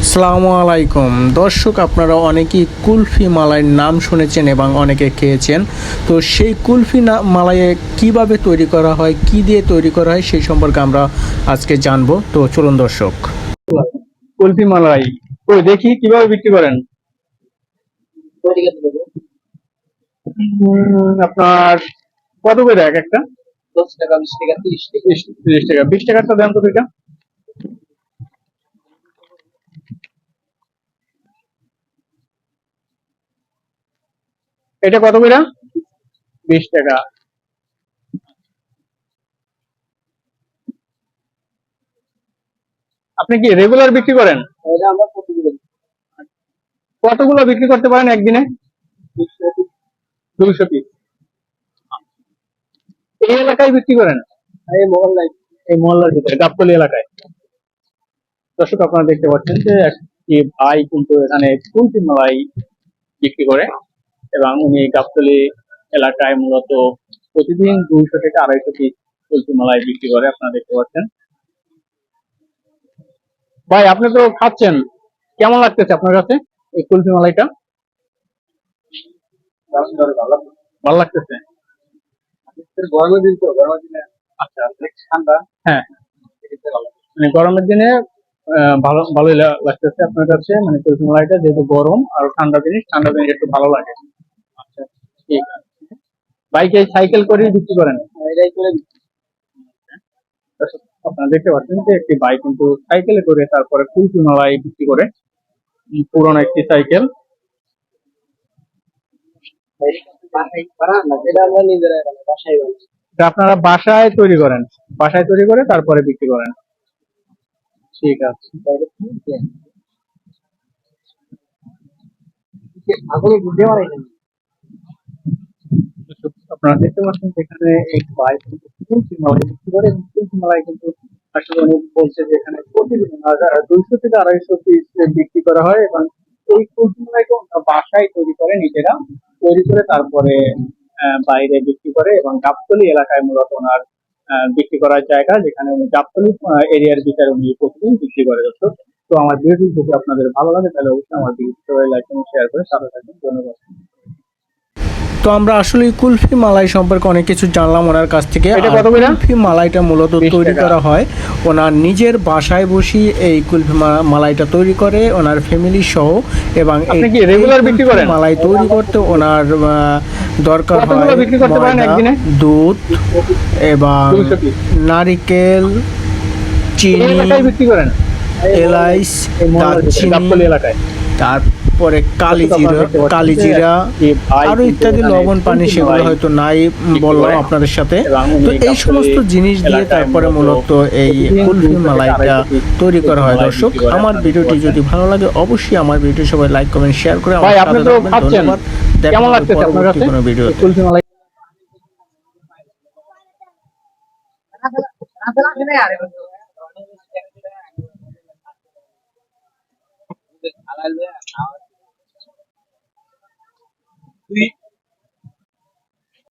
আসসালামু আলাইকুম। দর্শক আপনারা অনেকেই কুলফি মালাইয়ের নাম শুনেছেন এবং অনেকে খেয়েছেন। তো সেই কুলফি না- মালাইয়ে কীভাবে তৈরি করা হয় কি দিয়ে তৈরি করা হয় সেই সম্পর্কে আমরা আজকে জানব। তো চলুন দর্শক। কুলফি মালাই। তো দেখি কীভাবে বিক্রি করেন? আপনার কত করে এক একটা? দশ টাকা বিশ টাকা তিরিশ টাকা। তিরিশ তিরিশ টাকা। বিশ টাকারটা দেন তো এটা কত করে? বিশ টাকা। আপনি কি রেগুলার বিক্রি করেন? এটা কতগুলো বিক্রি করতে পারেন একদিনে? দুইশো পিস। এই এলাকায় বিক্রি করেন? এই মহল্লায় এই মহল্লার ভিতরে গাবতলি এলাকায়। দর্শক আপনারা দেখতে পাচ্ছেন যে একটি ভাই কিন্তু এখানে কুলফি মালাই বিক্রি করে। এবং উনি গাবতলি এলাকায় মূলত প্রতিদিন দুইশো থেকে আড়াইশো পিস কুলফি মালাই বিক্রি করে আপনারা দেখতে পাচ্ছেন। ভাই আপনি তো খাচ্ছেন। কেমন লাগতেছে আপনার কাছে এই কুলফি মালাইটা? ভালো লাগতেছে। গরমের দিন তো গরমের দিনে আচ্ছা আচ্ছা। ঠান্ডা। হ্যাঁ। মানে গরমের দিনে ভালো ভালোই লাগতেছে আপনার কাছে মানে কুলফি মালাইটা যেহেতু গরম আর ঠান্ডা জিনিস ঠান্ডা জিনিস একটু ভালো লাগে। বাইকে সাইকেল করে বিক্রি করেন? এটাই করে আপনারা দেখতে পাচ্ছেন যে একটি বাইক কিন্তু সাইকেলে করে তারপরে কুলফি মালাই বিক্রি করে। পুরনো একটি সাইকেল। আপনারা বাসায় তৈরি করেন। বাসায় তৈরি করে তারপরে বিক্রি করেন। ঠিক আছে। আগুনে বুঝতে আপনারা দেখতে পাচ্ছেন যেখানে এই তুলসী মালাই বিক্রি করে মালাই কিন্তু আসলে উনি বলছে যে এখানে প্রতিদিন দুইশো থেকে আড়াইশো পিস বিক্রি করা হয় এবং এই তুলসী মালাইকে ওনারা বাসায় তৈরি করে নিজেরা, তৈরি করে তারপরে বাইরে বিক্রি করে এবং গাবতলি এলাকায় মূলত ওনার বিক্রি করার জায়গা যেখানে উনি গাবতলি এরিয়ার ভিতরে উনি প্রতিদিন বিক্রি করে দর্শক। তো আমার ভিডিওটি যদি আপনাদের ভালো লাগে তাহলে অবশ্যই আমার ভিডিওটি লাইক এবং শেয়ার করে সাথে থাকবেন ধন্যবাদ। তো আমরা আসলে কুলফি মালাই সম্পর্কে অনেক কিছু জানলাম ওনার কাছ থেকে? কুলফি মালাইটা মূলত তৈরি করা হয় ওনার নিজের বাসায় বসি এই কুলফি মালাইটা তৈরি করে ওনার ফ্যামিলি সহ এবং? মালাই তৈরি করতে ওনার দরকার হয়? দুধ এবং নারিকেল চিনি এলাইচ ভিতরে, দারচিনি গাবতলী তারপরে কালি দর্শক জিরা আপনারা দেখতে পাচ্ছেন কালি যে জিরা একটি ভাই আরও ইত্যাদি লবণ পানি সেগুলো হয়তো নাই বললাম আপনাদের সাথে তো এই সমস্ত জিনিস দিয়ে তারপরে মূলত এই কুলফি মালাইটা তৈরি করা হয় দর্শক আমার ভিডিওটি যদি ভালো লাগে অবশ্যই আমার ভিডিও সবাই লাইক কমেন্ট শেয়ার করে আমার ভাই, সাথে। ধন্যবাদ দেখা হবে পরবর্তী কোনো ভিডিওতে মালাই তুই